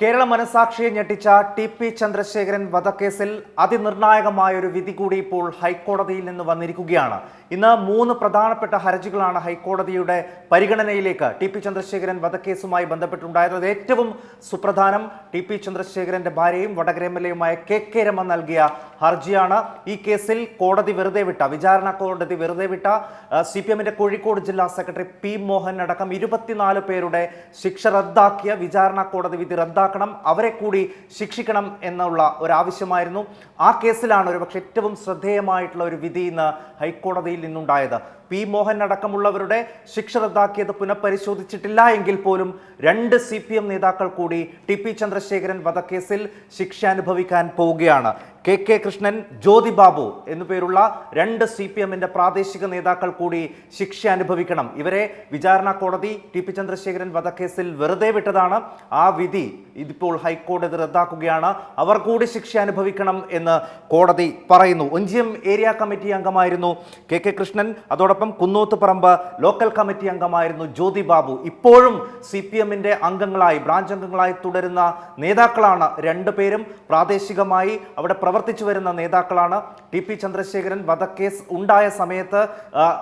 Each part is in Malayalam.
കേരള മനസാക്ഷിയെ ഞെട്ടിച്ച ടി പി ചന്ദ്രശേഖരൻ വധക്കേസിൽ അതിനിർണായകമായ ഒരു വിധി കൂടി ഇപ്പോൾ ഹൈക്കോടതിയിൽ നിന്ന് വന്നിരിക്കുകയാണ്. ഇന്ന് മൂന്ന് പ്രധാനപ്പെട്ട ഹർജികളാണ് ഹൈക്കോടതിയുടെ പരിഗണനയിലേക്ക് ടി പി ചന്ദ്രശേഖരൻ വധക്കേസുമായി ബന്ധപ്പെട്ടുണ്ടായത് ഏറ്റവും സുപ്രധാനം ടി പി ചന്ദ്രശേഖരന്റെ ഭാര്യയും വടകര എം എൽ എയുമായ കെ കെ രമ നൽകിയ ഹർജിയാണ്. ഈ കേസിൽ കോടതി വെറുതെ വിട്ട വിചാരണ കോടതി വെറുതെ വിട്ട സി പി എമ്മിന്റെ കോഴിക്കോട് ജില്ലാ സെക്രട്ടറി പി മോഹൻ അടക്കം ഇരുപത്തിനാല് പേരുടെ ശിക്ഷ റദ്ദാക്കിയ വിചാരണ കോടതി വിധി റദ്ദാക്കണം അവരെ കൂടി ശിക്ഷിക്കണം എന്നുള്ള ഒരു ആവശ്യമായിരുന്നു ആ കേസിലാണ് ഒരുപക്ഷെ ഏറ്റവും ശ്രദ്ധേയമായിട്ടുള്ള ഒരു വിധി ഇന്ന് ഹൈക്കോടതിയിൽ നിന്നുണ്ടായത്. പി മോഹൻ അടക്കമുള്ളവരുടെ ശിക്ഷ റദ്ദാക്കിയത് പുനഃപരിശോധിച്ചിട്ടില്ല എങ്കിൽ പോലും രണ്ട് സി പി എം നേതാക്കൾ കൂടി ടി പി ചന്ദ്രശേഖരൻ വധക്കേസിൽ ശിക്ഷ അനുഭവിക്കാൻ പോവുകയാണ്. കെ കെ കൃഷ്ണൻ ജ്യോതി ബാബു എന്നുപേരുള്ള രണ്ട് സി പി എമ്മിന്റെ പ്രാദേശിക നേതാക്കൾ കൂടി ശിക്ഷ അനുഭവിക്കണം. ഇവരെ വിചാരണ കോടതി ടി പി ചന്ദ്രശേഖരൻ വധക്കേസിൽ വെറുതെ വിട്ടതാണ്. ആ വിധി ഇതിപ്പോൾ ഹൈക്കോടതി റദ്ദാക്കുകയാണ്. അവർ കൂടി ശിക്ഷ അനുഭവിക്കണം എന്ന് കോടതി പറയുന്നു. ഒഞ്ചിയം ഏരിയ കമ്മിറ്റി അംഗമായിരുന്നു കെ കെ കൃഷ്ണൻ. അതോടൊപ്പം കുന്നോത്ത് പറമ്പ് ലോക്കൽ കമ്മിറ്റി അംഗമായിരുന്നു ജ്യോതി ബാബു. ഇപ്പോഴും സി പി എമ്മിന്റെ അംഗങ്ങളായി ബ്രാഞ്ച് അംഗങ്ങളായി തുടരുന്ന നേതാക്കളാണ് രണ്ടുപേരും. പ്രാദേശികമായി അവിടെ പ്രവർത്തിച്ചു വരുന്ന നേതാക്കളാണ്. ടി പി ചന്ദ്രശേഖരൻ വധക്കേസ് ഉണ്ടായ സമയത്ത്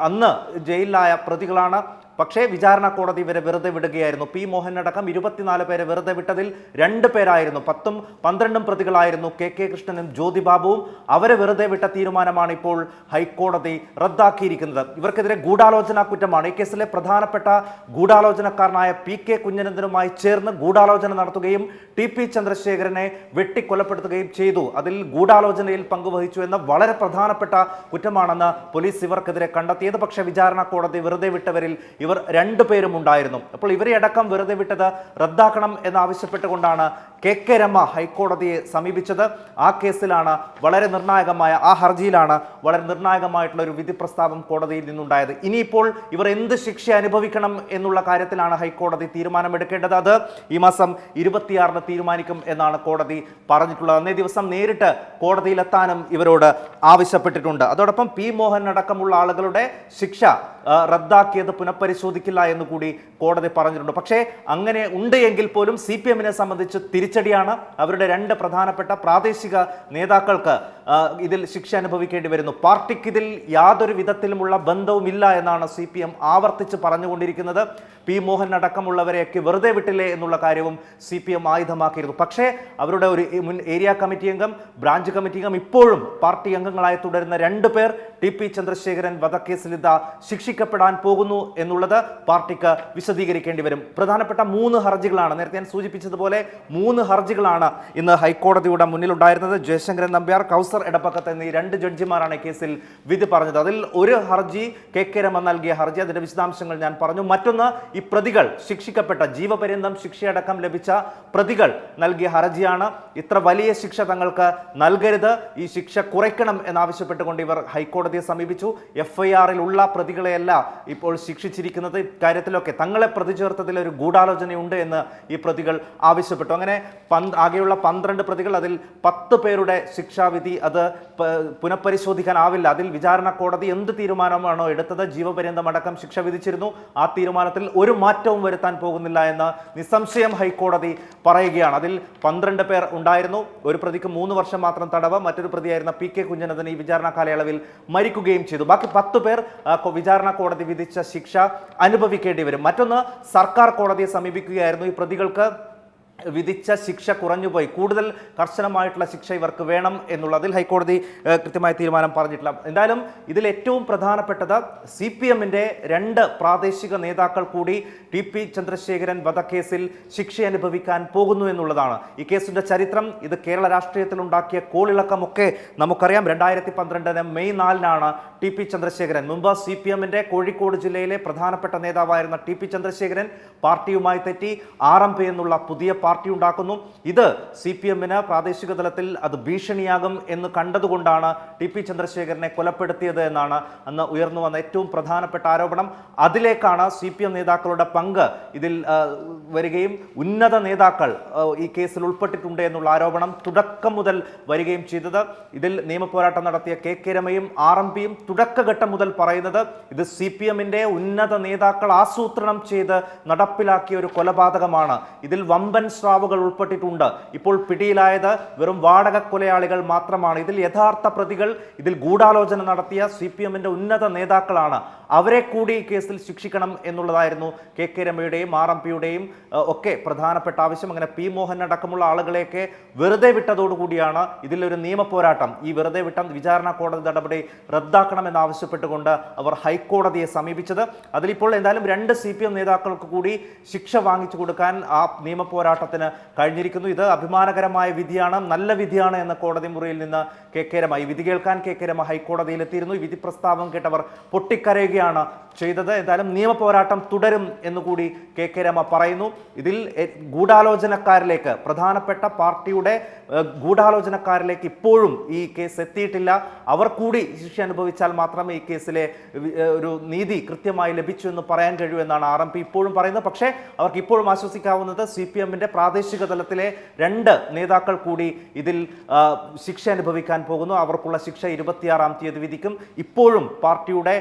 അന്ന് ജയിലിലായ പ്രതികളാണ്. പക്ഷേ വിചാരണ കോടതി ഇവരെ വെറുതെ വിടുകയായിരുന്നു. പി മോഹൻ അടക്കം ഇരുപത്തിനാല് പേരെ വെറുതെ വിട്ടതിൽ രണ്ട് പേരായിരുന്നു. പത്തും പന്ത്രണ്ടും പ്രതികളായിരുന്നു കെ കെ കൃഷ്ണനും ജ്യോതി ബാബുവും. അവരെ വെറുതെ വിട്ട തീരുമാനമാണ് ഇപ്പോൾ ഹൈക്കോടതി റദ്ദാക്കിയിരിക്കുന്നത്. ഇവർക്കെതിരെ ഗൂഢാലോചന കുറ്റമാണ്. ഈ കേസിലെ പ്രധാനപ്പെട്ട ഗൂഢാലോചനക്കാരനായ പി കെ കുഞ്ഞനന്ദനുമായി ചേർന്ന് ഗൂഢാലോചന നടത്തുകയും ടി പി ചന്ദ്രശേഖരനെ വെട്ടിക്കൊലപ്പെടുത്തുകയും ചെയ്തു. അതിൽ ഗൂഢാലോചനയിൽ പങ്കുവഹിച്ചു എന്ന വളരെ പ്രധാനപ്പെട്ട കുറ്റമാണെന്ന് പോലീസ് ഇവർക്കെതിരെ കണ്ടെത്തിയത്. പക്ഷേ വിചാരണ കോടതി വെറുതെ വിട്ടവരിൽ ഇവർ രണ്ടുപേരും ഉണ്ടായിരുന്നു. അപ്പോൾ ഇവരെ അടക്കം വെറുതെ വിട്ടത് റദ്ദാക്കണം എന്നാവശ്യപ്പെട്ടുകൊണ്ടാണ് കെ കെ രമ ഹൈക്കോടതിയെ സമീപിച്ചത്. ആ കേസിലാണ് വളരെ നിർണായകമായ ആ ഹർജിയിലാണ് വളരെ നിർണായകമായിട്ടുള്ള ഒരു വിധി പ്രസ്താവം കോടതിയിൽ നിന്നുണ്ടായത്. ഇനിയിപ്പോൾ ഇവർ എന്ത് ശിക്ഷ അനുഭവിക്കണം എന്നുള്ള കാര്യത്തിലാണ് ഹൈക്കോടതി തീരുമാനമെടുക്കേണ്ടത്. അത് ഈ മാസം ഇരുപത്തിയാറിന് തീരുമാനിക്കും എന്നാണ് കോടതി പറഞ്ഞിട്ടുള്ളത്. അന്നേ ദിവസം നേരിട്ട് കോടതിയിലെത്താനും ഇവരോട് ആവശ്യപ്പെട്ടിട്ടുണ്ട്. അതോടൊപ്പം പി മോഹൻ അടക്കമുള്ള ആളുകളുടെ ശിക്ഷ റദ്ദാക്കിയത് റദ്ദാക്കിയത് പുനഃപരിശോധിക്കില്ല എന്ന് കൂടി കോടതി പറഞ്ഞിട്ടുണ്ട്. പക്ഷേ അങ്ങനെ ഉണ്ട് എങ്കിൽ പോലും സി പി എമ്മിനെ സംബന്ധിച്ച് തിരിച്ചടിയാണ് അവരുടെ രണ്ട് പ്രധാനപ്പെട്ട പ്രാദേശിക നേതാക്കൾക്ക് ഇതിൽ ശിക്ഷ അനുഭവിക്കേണ്ടി വരുന്നു. പാർട്ടിക്ക് ഇതിൽ യാതൊരു വിധത്തിലുമുള്ള ബന്ധവുമില്ല എന്നാണ് സി പി എം ആവർത്തിച്ച് പറഞ്ഞുകൊണ്ടിരിക്കുന്നത്. പി മോഹൻ അടക്കമുള്ളവരെയൊക്കെ വെറുതെ വിട്ടില്ലേ എന്നുള്ള കാര്യവും സി പി എം ആയുധമാക്കിയിരുന്നു. പക്ഷേ അവരുടെ ഒരു മുൻ ഏരിയ കമ്മിറ്റി അംഗം ബ്രാഞ്ച് കമ്മിറ്റി അംഗം ഇപ്പോഴും പാർട്ടി അംഗങ്ങളായി തുടരുന്ന രണ്ടു പേർ ടി പി ചന്ദ്രശേഖരൻ വധക്കേസിൽ ഇതാ ശിക്ഷിക്കപ്പെടാൻ പോകുന്നു എന്നുള്ളത് പാർട്ടിക്ക് വിശദീകരിക്കേണ്ടി വരും. പ്രധാനപ്പെട്ട മൂന്ന് ഹർജികളാണ്. നേരത്തെ ഞാൻ സൂചിപ്പിച്ചതുപോലെ മൂന്ന് ഹർജികളാണ് ഇന്ന് ഹൈക്കോടതിയുടെ മുന്നിലുണ്ടായിരുന്നത്. ജയശങ്കരൻ നമ്പ്യാർ കൗസർ എടപ്പക്കത്ത് എന്നീ രണ്ട് ജഡ്ജിമാരാണ് കേസിൽ വിധി പറഞ്ഞത്. അതിൽ ഒരു ഹർജി കെ കെ രമ നൽകിയ ഹർജി. അതിന്റെ വിശദാംശങ്ങൾ ഞാൻ പറഞ്ഞു. മറ്റൊന്ന് ഈ പ്രതികൾ ശിക്ഷിക്കപ്പെട്ട ജീവപര്യന്തം ശിക്ഷയടക്കം ലഭിച്ച പ്രതികൾ നൽകിയ ഹർജിയാണ്. ഇത്ര വലിയ ശിക്ഷ തങ്ങൾക്ക് നൽകരുത്. ഈ ശിക്ഷ കുറയ്ക്കണം എന്നാവശ്യപ്പെട്ടുകൊണ്ട് ഇവർ ഹൈക്കോടതിയെ സമീപിച്ചു. എഫ് ഐ ആറിലുള്ള പ്രതികളെയല്ല ഇപ്പോൾ ശിക്ഷിച്ചിരിക്കുന്നത്. ഇക്കാര്യത്തിലൊക്കെ. തങ്ങളെ പ്രതി ചേർത്തതിൽ ഒരു ഗൂഢാലോചനയുണ്ട് എന്ന് ഈ പ്രതികൾ ആവശ്യപ്പെട്ടു. അങ്ങനെ പന്ത് ആകെയുള്ള പന്ത്രണ്ട് പ്രതികൾ അതിൽ പത്ത് പേരുടെ ശിക്ഷാവിധി അത് പുനഃപരിശോധിക്കാനാവില്ല. അതിൽ വിചാരണ കോടതി എന്ത് തീരുമാനമാണോ എടുത്തത് ജീവപര്യന്തം അടക്കം ശിക്ഷ വിധിച്ചിരുന്നു. ആ തീരുമാനത്തിൽ ഒരു മാറ്റവും വരുത്താൻ പോകുന്നില്ല എന്ന് നിസ്സംശയം ഹൈക്കോടതി പറയുകയാണ്. അതിൽ പന്ത്രണ്ട് പേർ ഉണ്ടായിരുന്നു. ഒരു പ്രതിക്ക് മൂന്ന് വർഷം മാത്രം തടവ് മറ്റൊരു പ്രതിയായിരുന്ന പി കെ കുഞ്ഞനന്ദൻ ഈ വിചാരണ കാലയളവിൽ മരിക്കുകയും ചെയ്തു. ബാക്കി പത്ത് പേർ വിചാരണ കോടതി വിധിച്ച ശിക്ഷ അനുഭവിക്കേണ്ടി വരും. മറ്റൊന്ന് സർക്കാർ കോടതിയെ സമീപിക്കുകയായിരുന്നു. ഈ പ്രതികൾക്ക് വിധിച്ച ശിക്ഷ കുറഞ്ഞുപോയി. കൂടുതൽ കർശനമായിട്ടുള്ള ശിക്ഷ ഇവർക്ക് വേണം എന്നുള്ളതിൽ ഹൈക്കോടതി കൃത്യമായ തീരുമാനം പറഞ്ഞിട്ടില്ല. എന്തായാലും ഇതിൽ ഏറ്റവും പ്രധാനപ്പെട്ടത് സി പി എമ്മിന്റെ രണ്ട് പ്രാദേശിക നേതാക്കൾ കൂടി ടി പി ചന്ദ്രശേഖരൻ വധക്കേസിൽ ശിക്ഷ അനുഭവിക്കാൻ പോകുന്നു എന്നുള്ളതാണ്. ഈ കേസിന്റെ ചരിത്രം ഇത് കേരള രാഷ്ട്രീയത്തിൽ ഉണ്ടാക്കിയ കോളിളക്കമൊക്കെ നമുക്കറിയാം. രണ്ടായിരത്തി പന്ത്രണ്ടിന് മെയ് നാലിനാണ് ടി പി ചന്ദ്രശേഖരൻ. മുമ്പ് സി പി എമ്മിന്റെ കോഴിക്കോട് ജില്ലയിലെ പ്രധാനപ്പെട്ട നേതാവായിരുന്ന ടി പി ചന്ദ്രശേഖരൻ പാർട്ടിയുമായി തെറ്റി ആർ എം പി എന്നുള്ള പുതിയ പാർട്ടി ഉണ്ടാക്കുന്നു. ഇത് സി പി എമ്മിന് പ്രാദേശിക തലത്തിൽ അത് ഭീഷണിയാകും എന്ന് കണ്ടതുകൊണ്ടാണ് ടി പി ചന്ദ്രശേഖരനെ കൊലപ്പെടുത്തിയത് എന്നാണ് അന്ന് ഉയർന്നു വന്ന ഏറ്റവും പ്രധാനപ്പെട്ട ആരോപണം. അതിലേക്കാണ് സി പി എം നേതാക്കളുടെ പങ്ക് ഇതിൽ വരികയും ഉന്നത നേതാക്കൾ ഈ കേസിൽ ഉൾപ്പെട്ടിട്ടുണ്ട് എന്നുള്ള ആരോപണം തുടക്കം മുതൽ വരികയും ചെയ്തത്. ഇതിൽ നിയമപോരാട്ടം നടത്തിയ കെ കെ രമയും ആർ എം പിയും തുടക്കഘട്ടം മുതൽ പറയുന്നത് ഇത് സി പി എമ്മിന്റെ ഉന്നത നേതാക്കൾ ആസൂത്രണം ചെയ്ത് നടപ്പിലാക്കിയ ഒരു കൊലപാതകമാണ്. ഇതിൽ വമ്പൻ സ്രാവുകൾ ഉൾപ്പെട്ടിട്ടുണ്ട്. ഇപ്പോൾ പിടിയിലായത് വെറും വാടക കൊലയാളികൾ മാത്രമാണ്. ഇതിൽ യഥാർത്ഥ പ്രതികൾ ഇതിൽ ഗൂഢാലോചന നടത്തിയ സി ഉന്നത നേതാക്കളാണ്. അവരെ കൂടി കേസിൽ ശിക്ഷിക്കണം എന്നുള്ളതായിരുന്നു കെ കെ രമയുടെയും ആർ എം പിയുടെയും ഒക്കെ പ്രധാനപ്പെട്ട ആവശ്യം. അങ്ങനെ പി മോഹൻ അടക്കമുള്ള ആളുകളെയൊക്കെ വെറുതെ വിട്ടതോടുകൂടിയാണ് ഇതിലൊരു നിയമ പോരാട്ടം. ഈ വെറുതെ വിട്ട വിചാരണ കോടതി നടപടി റദ്ദാക്കണമെന്നാവശ്യപ്പെട്ടുകൊണ്ട് അവർ ഹൈക്കോടതിയെ സമീപിച്ചത്. അതിലിപ്പോൾ എന്തായാലും രണ്ട് സി പി എം നേതാക്കൾക്ക് കൂടി ശിക്ഷ വാങ്ങിച്ചു കൊടുക്കാൻ ആ നിയമ പോരാട്ടത്തിന് കഴിഞ്ഞിരിക്കുന്നു. ഇത് അഭിമാനകരമായ വിധിയാണ് നല്ല വിധിയാണ് എന്ന കോടതി മുറിയിൽ നിന്ന് കെ കെ രമ ഈ വിധി കേൾക്കാൻ കെ കെ രമ ഹൈക്കോടതിയിലെത്തിയിരുന്നു. ഈ വിധി പ്രസ്താവം കേട്ടവർ പൊട്ടിക്കരയുകയാണ് ചെയ്തത്. എന്തായാലും നിയമ പോരാട്ടം തുടരും എന്നുകൂടി കെ കെ രമ പറയുന്നു. ഇതിൽ ഗൂഢാലോചനക്കാരിലേക്ക് പ്രധാനപ്പെട്ട പാർട്ടിയുടെ ഗൂഢാലോചനക്കാരിലേക്ക് ഇപ്പോഴും ഈ കേസ് എത്തിയിട്ടില്ല. അവർ കൂടി ശിക്ഷ അനുഭവിച്ചാൽ മാത്രമേ ഈ കേസിലെ ഒരു നീതി കൃത്യമായി ലഭിച്ചു എന്ന് പറയാൻ കഴിയൂ എന്നാണ് ആർ എം പി ഇപ്പോഴും പറയുന്നത്. പക്ഷേ അവർക്ക് ഇപ്പോഴും ആശ്വസിക്കാവുന്നത് സി പി എമ്മിന്റെ പ്രാദേശിക തലത്തിലെ രണ്ട് നേതാക്കൾ കൂടി ഇതിൽ ശിക്ഷ അനുഭവിക്കാൻ പോകുന്നു. അവർക്കുള്ള ശിക്ഷ ഇരുപത്തിയാറാം തീയതി വിധിക്കും. ഇപ്പോഴും പാർട്ടിയുടെ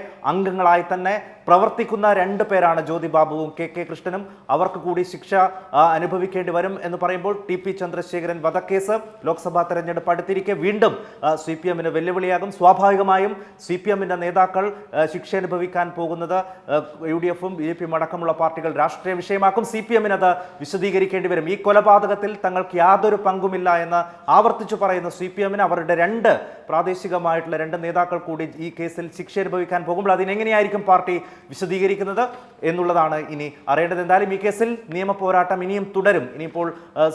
അംഗങ്ങളായി തന്നെ പ്രവർത്തിക്കുന്ന രണ്ട് പേരാണ് ജ്യോതി ബാബുവും കെ കെ കൃഷ്ണനും. അവർക്ക് കൂടി ശിക്ഷ അനുഭവിക്കേണ്ടി വരും എന്ന് പറയുമ്പോൾ ടി പി ചന്ദ്രശേഖരൻ വധക്കേസ് ലോക്സഭാ തെരഞ്ഞെടുപ്പ് അടുത്തിരിക്കെ വീണ്ടും സി പി എമ്മിന് വെല്ലുവിളിയാകും. സ്വാഭാവികമായും സി പി എമ്മിന്റെ നേതാക്കൾ ശിക്ഷ അനുഭവിക്കാൻ പോകുന്നത് യു ഡി എഫും ബി ജെ പിയും അടക്കമുള്ള പാർട്ടികൾ രാഷ്ട്രീയ വിഷയമാക്കും. സി പി എമ്മിന് അത് വിശദീകരിക്കേണ്ടി വരും. ഈ കൊലപാതകത്തിൽ തങ്ങൾക്ക് യാതൊരു പങ്കുമില്ല എന്ന് ആവർത്തിച്ചു പറയുന്ന സി പി എമ്മിന് അവരുടെ രണ്ട് പ്രാദേശികമായിട്ടുള്ള രണ്ട് നേതാക്കൾ കൂടി ഈ കേസിൽ ശിക്ഷ അനുഭവിക്കാൻ പോകുമ്പോൾ അതിനെങ്ങനെയായിരിക്കും പാർട്ടി വിശദീകരിക്കുന്നത് എന്നുള്ളതാണ് ഇനി അറിയേണ്ടത്. എന്തായാലും ഈ കേസിൽ നിയമ പോരാട്ടം ഇനിയും തുടരും. ഇനിയിപ്പോൾ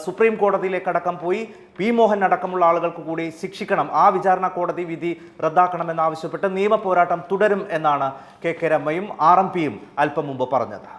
സുപ്രീം കോടതിയിലേക്ക് അടക്കം പോയി പി മോഹൻ അടക്കമുള്ള ആളുകൾക്ക് കൂടി ശിക്ഷിക്കണം. ആ വിചാരണ കോടതി വിധി റദ്ദാക്കണമെന്നാവശ്യപ്പെട്ട് നിയമ പോരാട്ടം തുടരും എന്നാണ് കെ കെ രമയും ആർ എം പിയും അല്പം മുമ്പ് പറഞ്ഞത്.